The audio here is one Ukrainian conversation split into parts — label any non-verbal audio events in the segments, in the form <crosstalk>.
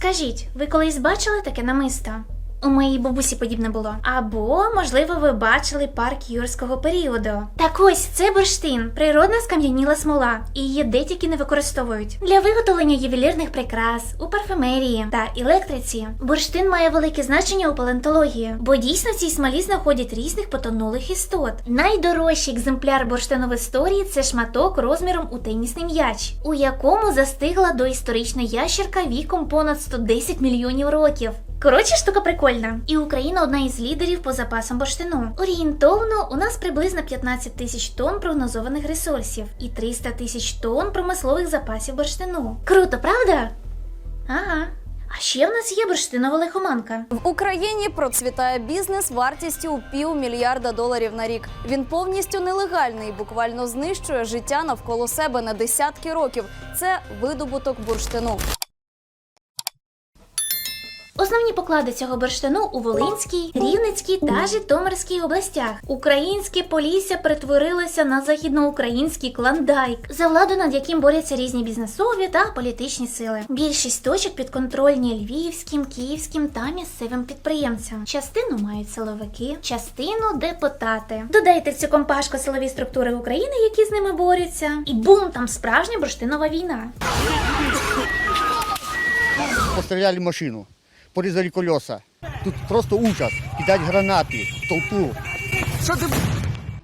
Скажіть, ви колись бачили таке намисто? У моїй бабусі подібне було. Або, можливо, ви бачили парк юрського періоду. Так ось це бурштин, природна скам'яніла смола, і її де тільки не використовують для виготовлення ювелірних прикрас, у парфюмерії та електриці. Бурштин має велике значення у палеонтології, бо дійсно в цій смолі знаходять різних потонулих істот. Найдорожчий екземпляр бурштину в історії це шматок розміром у тенісний м'яч, у якому застигла доісторична ящерка віком понад 110 мільйонів років. Коротше, штука прикольна. І Україна одна із лідерів по запасам бурштину. Орієнтовно у нас приблизно 15 тисяч тонн прогнозованих ресурсів і 300 тисяч тонн промислових запасів бурштину. Круто, правда? Ага. А ще в нас є бурштинова лихоманка. В Україні процвітає бізнес вартістю у півмільярда доларів на рік. Він повністю нелегальний, буквально знищує життя навколо себе на десятки років. Це видобуток бурштину. Основні поклади цього бурштину у Волинській, Рівненській та Житомирській областях. Українське Полісся перетворилося на західноукраїнський клондайк, за владу над яким борються різні бізнесові та політичні сили. Більшість точок підконтрольні львівським, київським та місцевим підприємцям. Частину мають силовики, частину депутати. Додайте в цю компашку силові структури України, які з ними борються, і бум, там справжня бурштинова війна. Постреляли машину, порезали колеса. Тут просто ужас. Кидать гранати в толпу.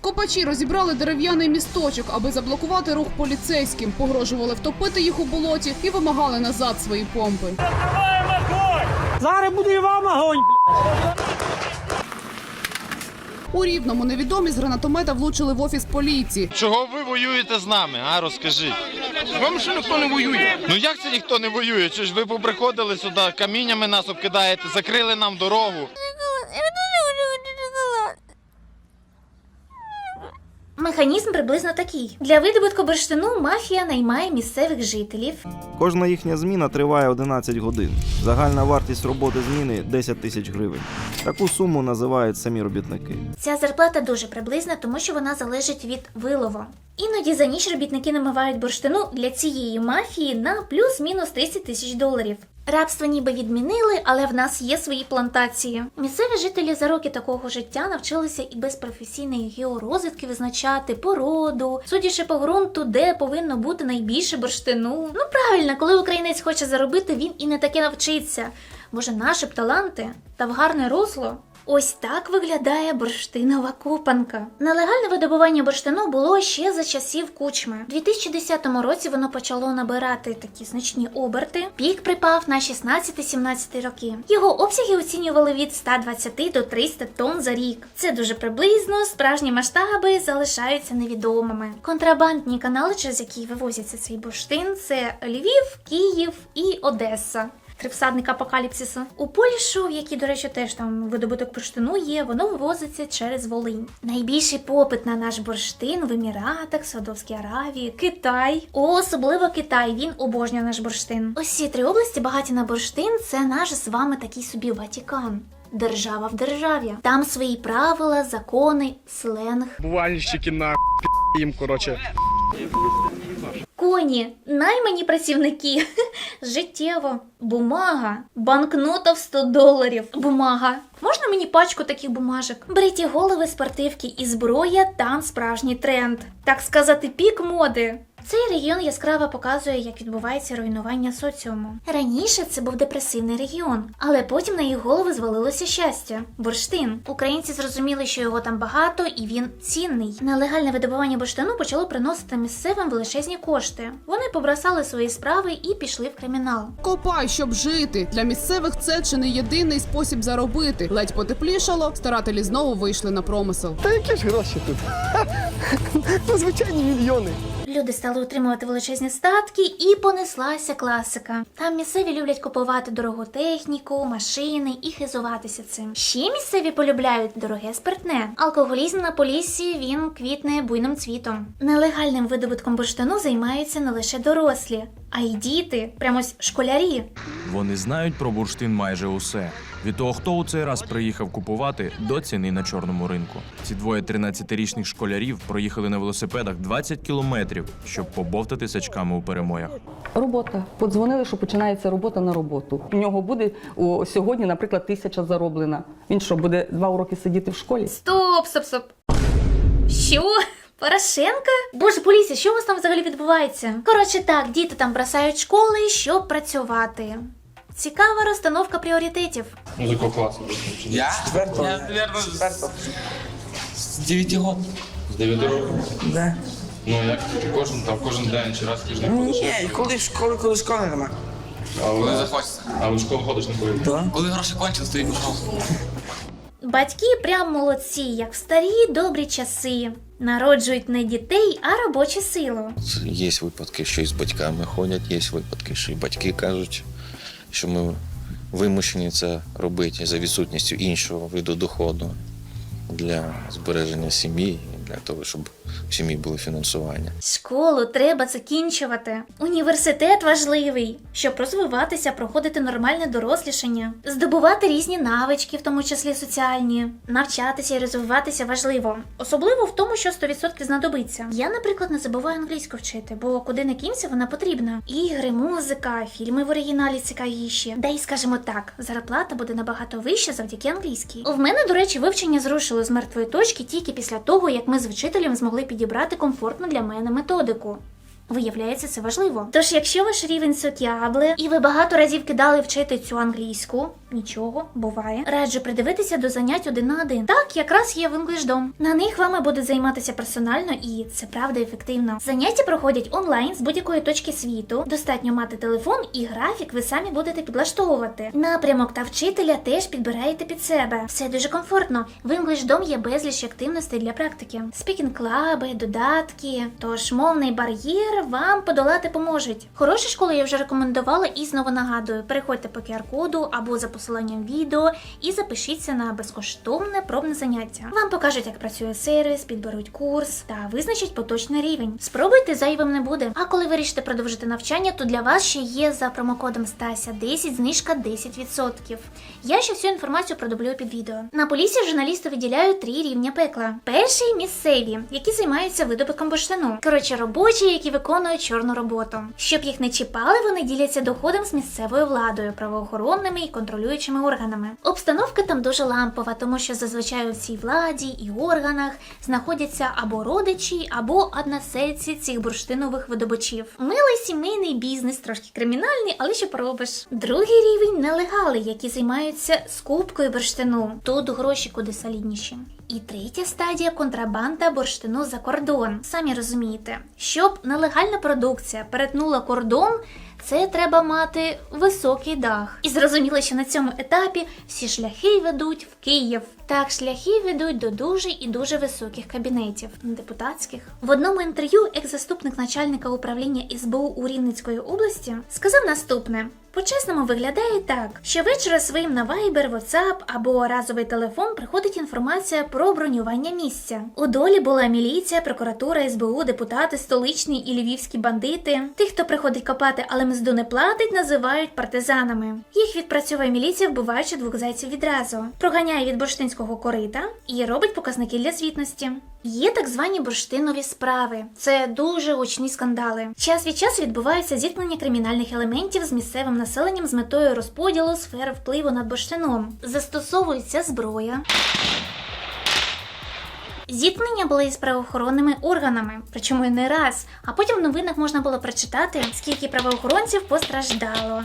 Копачі розібрали дерев'яний місточок, аби заблокувати рух поліцейським, погрожували втопити їх у болоті і вимагали назад свої помпи. Зараз буде і вам огонь, У рівному невідомі з гранатомета влучили в офіс поліції. Чого ви воюєте з нами? А розкажіть. Вам ще ніхто не воює. Ну як це ніхто не воює? Чи ж ви поприходили сюди, каміннями нас обкидаєте, закрили нам дорогу? Механізм приблизно такий: для видобутку бурштину мафія наймає місцевих жителів. Кожна їхня зміна триває 11 годин. Загальна вартість роботи зміни 10 тисяч гривень. Таку суму називають самі робітники. Ця зарплата дуже приблизна, тому що вона залежить від вилову. Іноді за ніч робітники намивають бурштину для цієї мафії на плюс-мінус 30 тисяч доларів. Рабство ніби відмінили, але в нас є свої плантації. Місцеві жителі за роки такого життя навчилися і без професійної георозвідки визначати породу, судячи по ґрунту, де повинно бути найбільше бурштину. Ну правильно, коли українець хоче заробити, він і не таке навчиться. Може, наші б таланти та в гарне русло. Ось так виглядає бурштинова копанка. Нелегальне видобування бурштину було ще за часів кучми. У 2010 році воно почало набирати такі значні оберти. Пік припав на 16-17 роки. Його обсяги оцінювали від 120 до 300 тонн за рік. Це дуже приблизно, справжні масштаби залишаються невідомими. Контрабандні канали, через які вивозяться цей бурштин, це Львів, Київ і Одеса. Трипсадник апокаліпсису. У Польщу, в до речі, теж там видобуток бурштину є, воно вивозиться через Волинь. Найбільший попит на наш бурштин в Еміратах, Саудовській Аравії, Китай. Особливо Китай. Він обожнює наш бурштин. Ось ці три області багаті на бурштин. Це наш з вами такий собі Ватікан. Держава в державі. Там свої правила, закони, сленг. Бувальщики на їм, коротше. Коні, наймані працівники. <laughs> Життєво. Бумага. Банкнота в 100 доларів. Бумага. Можна мені пачку таких бумажок? Бриті голови, спортивки і зброя там справжній тренд. Так сказати, пік моди. Цей регіон яскраво показує, як відбувається руйнування соціуму. Раніше це був депресивний регіон, але потім на їх голови звалилося щастя. Бурштин. Українці зрозуміли, що його там багато і він цінний. Нелегальне видобування бурштину почало приносити місцевим величезні кошти. Вони побросали свої справи і пішли в кримінал. Копай, щоб жити. Для місцевих це чи не єдиний спосіб заробити. Ледь потеплішало, старателі знову вийшли на промисел. Та які ж гроші тут? Ну, <laughs> звичайні мільйони. Люди стали отримувати величезні статки і понеслася класика. Там місцеві люблять купувати дорогу техніку, машини і хизуватися цим. Ще місцеві полюбляють дороге спиртне. Алкоголізм на поліссі він квітне буйним цвітом. Нелегальним видобутком бурштину займаються не лише дорослі, а й діти, прямо ось школярі. Вони знають про бурштин майже усе. Від того, хто у цей раз приїхав купувати, до ціни на чорному ринку. Ці двоє 13-річних школярів проїхали на велосипедах 20 кілометрів, щоб побовтати сачками у перемоях. Робота. Подзвонили, що починається робота на роботу. У нього буде о, сьогодні, наприклад, тисяча зароблена. Він що, буде два уроки сидіти в школі? Стоп, стоп, стоп. Що? Порошенка? Боже, поліція, що у вас там взагалі відбувається? Коротше, так, діти там бросають школи, щоб працювати. Цікава розстановка пріоритетів. З якого класу? Я? Четвертого. Я, наверное, з, з 9 років. З 9 років. Да. Ну, як кожен, там, кожен день чи раз в тиждень ходиш? Ні, коли в школі, коли школи нема. Коли захочеться. А в школу ходиш на коли? Да. Коли гроші кончились, то й пішов. Батьки прям молодці, як в старі добрі часи. Народжують не дітей, а робочу силу. Є випадки, що і з батьками ходять, є випадки, що і батьки кажуть, що ми вимушені це робити за відсутністю іншого виду доходу для збереження сім'ї, для того, щоб в сім'ї було фінансування. Школу треба закінчувати. Університет важливий, щоб розвиватися, проходити нормальне дорослішання, здобувати різні навички, в тому числі соціальні, навчатися і розвиватися важливо, особливо в тому, що 100% знадобиться. Я, наприклад, не забуваю англійську вчити, бо куди не кінься, вона потрібна. Ігри, музика, фільми в оригіналі цікавіші. Да й скажімо так, зарплата буде набагато вища завдяки англійській. В мене, до речі, вивчення зрушило з мертвої точки тільки після того, як ми з вчителем змогли підібрати комфортну для мене методику. Виявляється, це важливо. Тож, якщо ваш рівень сотябле і ви багато разів кидали вчити цю англійську, нічого, буває. Раджу придивитися до занять один на один. Так, якраз є в EnglishDom. На них вами будуть займатися персонально, і це правда ефективно. Заняття проходять онлайн з будь-якої точки світу. Достатньо мати телефон і графік ви самі будете підлаштовувати. Напрямок та вчителя теж підбираєте під себе. Все дуже комфортно. В EnglishDom є безліч активностей для практики. Спікінг-клаби, додатки. Тож мовний бар'єр вам подолати поможуть. Хорошу школу я вже рекомендувала і знову нагадую: переходьте по QR-коду або за посиланням відео і запишіться на безкоштовне пробне заняття. Вам покажуть, як працює сервіс, підберуть курс та визначать поточний рівень. Спробуйте, зайвим не буде. А коли вирішите продовжити навчання, то для вас ще є за промокодом Стася 10 знижка 10%. Я ще всю інформацію продублюю під відео. На полісі журналісти виділяють три рівня пекла. Перший місцеві, які займаються видобутком бурштину. Коротше, робочі, які виконують чорну роботу. Щоб їх не чіпали, вони діляться доходом з місцевою владою, правоохоронними і контролюючими органами. Обстановка там дуже лампова, тому що зазвичай у цій владі і органах знаходяться або родичі, або односельці цих бурштинових видобичів. Милий сімейний бізнес, трошки кримінальний, але що поробиш. Другий рівень нелегали, які займаються скупкою бурштину. Тут гроші куди солідніші. І третя стадія контрабанда бурштину за кордон. Самі розумієте, щоб нелегальна продукція перетнула кордон, це треба мати високий дах. І зрозуміло, що на цьому етапі всі шляхи ведуть в Київ. Так, шляхи ведуть до дуже і дуже високих кабінетів депутатських. В одному інтерв'ю екс-заступник начальника управління СБУ у Рівненської області сказав наступне: по-чесному виглядає так, що вечора своїм на Viber, WhatsApp або разовий телефон приходить інформація про бронювання місця. У долі була міліція, прокуратура, СБУ, депутати, столичні і львівські бандити. Тих, хто приходить копати, але мзду не платить, називають партизанами. Їх відпрацьовує міліція, вбиваючи двох зайців відразу, проганяє від бурштинського корита і робить показники для звітності. Є так звані бурштинові справи. Це дуже гучні скандали. Час від часу відбуваються зіткнення кримінальних елементів з місцевим населенням з метою розподілу сфери впливу над бурштином. Застосовується зброя. Зіткнення були із правоохоронними органами, причому і не раз. А потім в новинах можна було прочитати, скільки правоохоронців постраждало.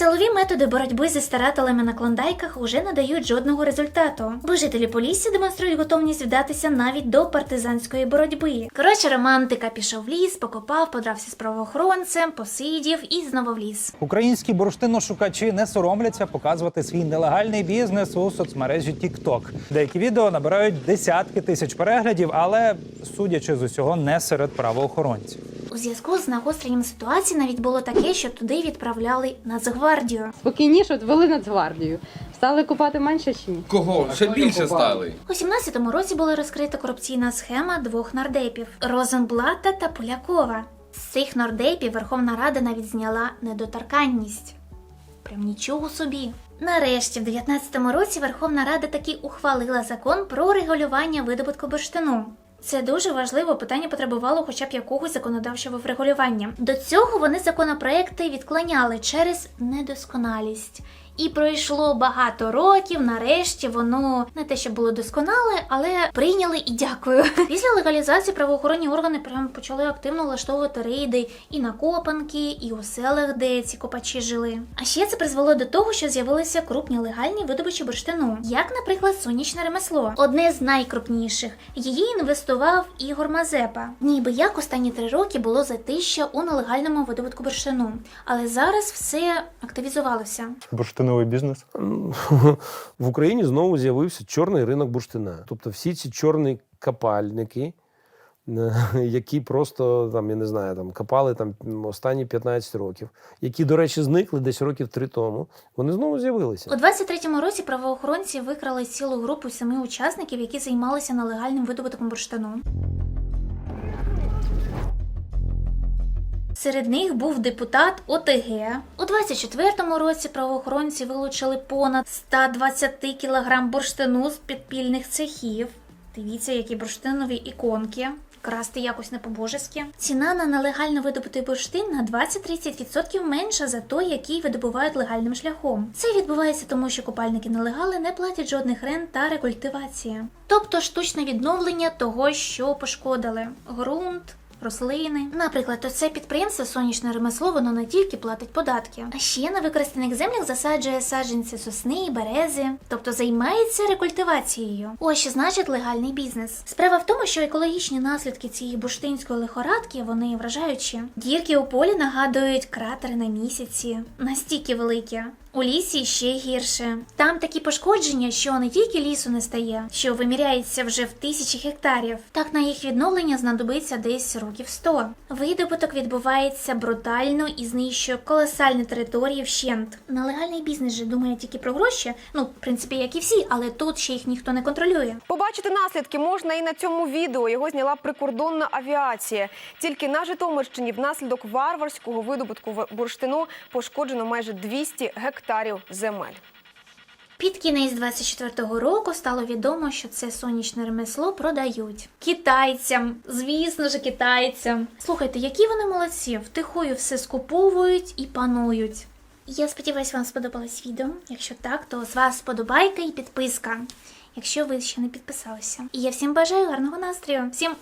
Силові методи боротьби зі старателями на клондайках уже не дають жодного результату, бо жителі Полісся демонструють готовність вдатися навіть до партизанської боротьби. Коротше, романтика пішов в ліс, покопав, подрався з правоохоронцем, посидів і знову в ліс. Українські бурштиношукачі не соромляться показувати свій нелегальний бізнес у соцмережі TikTok. Деякі відео набирають десятки тисяч переглядів, але судячи з усього, не серед правоохоронців. У зв'язку з нагостренням ситуації навіть було таке, що туди відправляли Нацгвардію. Спокійніше ввели Нацгвардію. Стали купати менше чи ні? Кого? Ще більше стали. У 17-му році була розкрита корупційна схема двох нардепів Розенблата та Полякова. З цих нордепів Верховна Рада навіть зняла недоторканність. Прям нічого собі. Нарешті, в 19-му році Верховна Рада таки ухвалила закон про регулювання видобутку бурштину. Це дуже важливо, питання потребувало хоча б якогось законодавчого врегулювання. До цього вони законопроекти відклоняли через недосконалість. І пройшло багато років. Нарешті воно не те, що було досконале, але прийняли і дякую. <laughs> Після легалізації правоохоронні органи прям почали активно влаштовувати рейди і на копанки, і у селах, де ці копачі жили. А ще це призвело до того, що з'явилися крупні легальні видобичі бурштину, як, наприклад, сонячне ремесло, одне з найкрупніших. Її інвестував Ігор Мазепа. Ніби як останні три роки було затища у нелегальному видобутку бурштину. Але зараз все активізувалося. Бурштиновий бізнес. В Україні знову з'явився чорний ринок бурштина. Тобто всі ці чорні копальники, е, які просто там, я не знаю, там копали там останні 15 років, які, до речі, зникли десь років три тому. Вони знову з'явилися. У 23-му році правоохоронці викрали цілу групу семи учасників, які займалися нелегальним видобутком бурштину. Серед них був депутат ОТГ. У 24-му році правоохоронці вилучили понад 120 кг бурштину з підпільних цехів. Дивіться, які бурштинові іконки. Красти якось не по-божески. Ціна на нелегально видобутий бурштин на 20-30% менша за той, який видобувають легальним шляхом. Це відбувається тому, що купальники нелегали не платять жодних рент та рекультивації. Тобто штучне відновлення того, що пошкодили: ґрунт, рослини. Наприклад, оце підприємство сонячне ремесло, воно не тільки платить податки, а ще на використаних землях засаджує саджанці сосни берези, тобто займається рекультивацією. Ось що значить легальний бізнес. Справа в тому, що екологічні наслідки цієї бурштинської лихорадки вони вражаючі. Дірки у полі нагадують кратери на місяці, настільки великі. У лісі ще гірше. Там такі пошкодження, що не тільки лісу не стає, що виміряється вже в тисячі гектарів. Так на їх відновлення знадобиться десь років 100. Видобуток відбувається брутально і знищує колосальні території вщент. Нелегальний бізнес же думає тільки про гроші. Ну, в принципі, як і всі, але тут ще їх ніхто не контролює. Побачити наслідки можна і на цьому відео. Його зняла прикордонна авіація. Тільки на Житомирщині внаслідок варварського видобутку бурштину пошкоджено майже 200 гектарів земель. Під кінець 24-го року стало відомо, що це сонячне ремесло продають китайцям. Звісно ж, китайцям. Слухайте, які вони молодці, втихою все скуповують і панують. Я сподіваюся, вам сподобалось відео. Якщо так, то з вас сподобайка і підписка. Якщо ви ще не підписалися. І я всім бажаю гарного настрою. Всім!